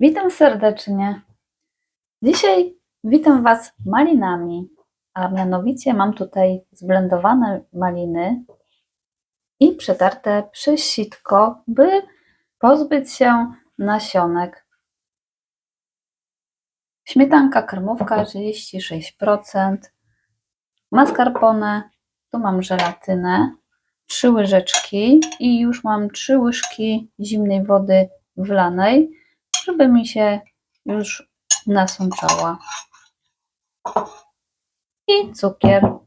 Witam serdecznie. Dzisiaj witam Was malinami, a mianowicie mam tutaj zblendowane maliny i przetarte przez sitko, by pozbyć się nasionek. Śmietanka kremówka 36%, mascarpone, tu mam żelatynę, 3 łyżeczki i już mam 3 łyżki zimnej wody wlanej, żeby mi się już nasączała. I cukier.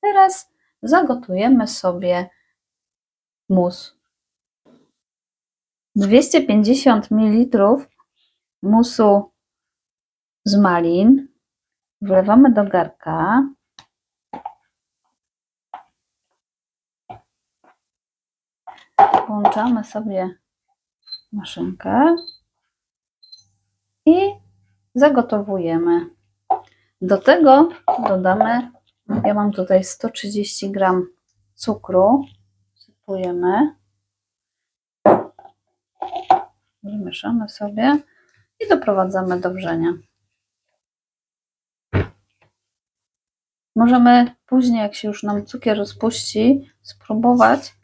Teraz zagotujemy sobie mus. 250 ml musu z malin wlewamy do garka. Włączamy sobie maszynkę i zagotowujemy. Do tego dodamy, ja mam tutaj 130 gram cukru, sypujemy, wymieszamy sobie i doprowadzamy do wrzenia. Możemy później, jak się już nam cukier rozpuści, spróbować,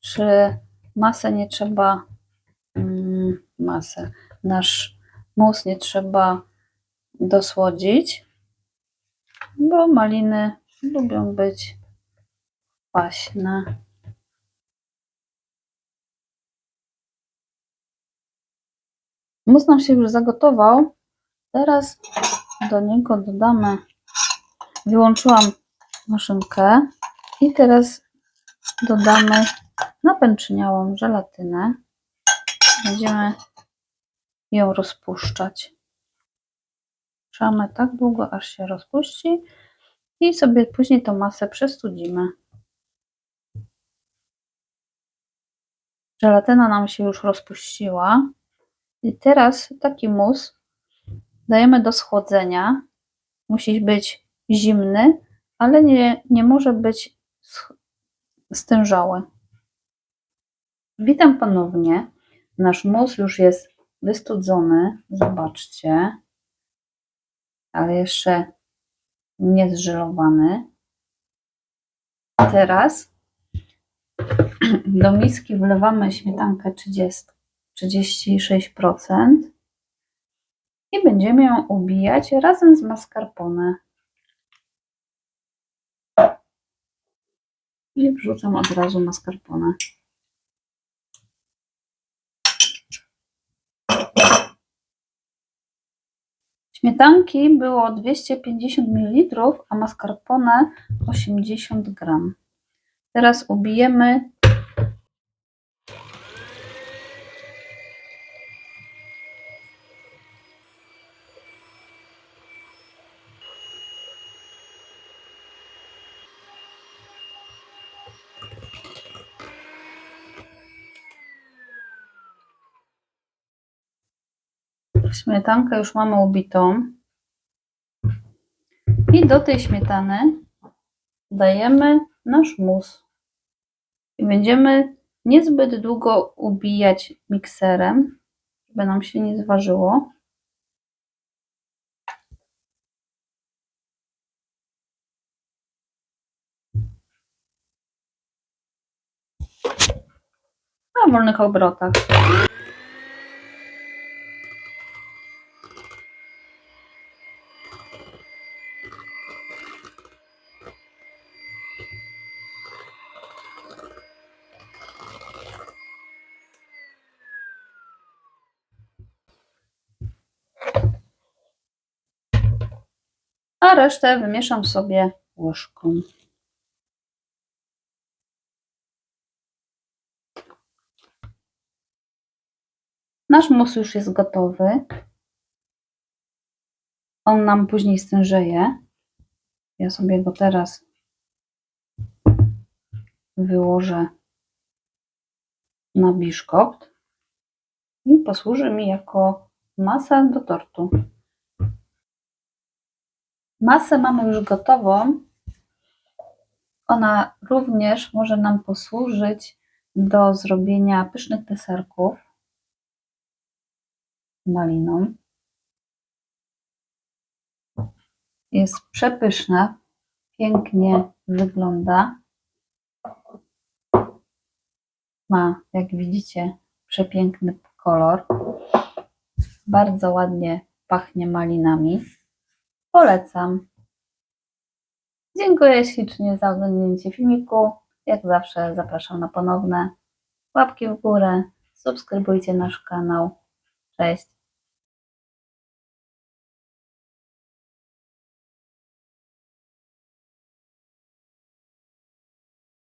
czy masę nie trzeba, mm, masę, nasz mus nie trzeba dosłodzić, bo maliny lubią być kwaśne. Mus nam się już zagotował. Teraz do niego dodamy, wyłączyłam maszynkę i teraz dodamy napęczniałą żelatynę. Będziemy ją rozpuszczać. Trzymamy tak długo, aż się rozpuści i sobie później tą masę przestudzimy. Żelatyna nam się już rozpuściła i teraz taki mus dajemy do schłodzenia. Musi być zimny, ale nie, nie może być stężały. Witam ponownie. Nasz mus już jest wystudzony. Zobaczcie. Ale jeszcze nie zżelowany. Teraz do miski wlewamy śmietankę 30, 36% i będziemy ją ubijać razem z mascarpone. I wrzucam od razu mascarpone. Śmietanki było 250 ml, a mascarpone 80 g. Teraz ubijemy Śmietankę już mamy ubitą. I do tej śmietany dajemy nasz mus. I będziemy niezbyt długo ubijać mikserem, żeby nam się nie zważyło. Na wolnych obrotach. A resztę wymieszam sobie łyżką. Nasz mus już jest gotowy. On nam później stężeje. Ja sobie go teraz wyłożę na biszkopt i posłuży mi jako masa do tortu. Masę mamy już gotową. Ona również może nam posłużyć do zrobienia pysznych deserków. maliną. Jest przepyszne, pięknie wygląda. Ma, jak widzicie, przepiękny kolor. Bardzo ładnie pachnie malinami. Polecam. Dziękuję ślicznie za oglądnięcie filmiku. Jak zawsze zapraszam na ponowne. Łapki w górę, subskrybujcie nasz kanał. Cześć.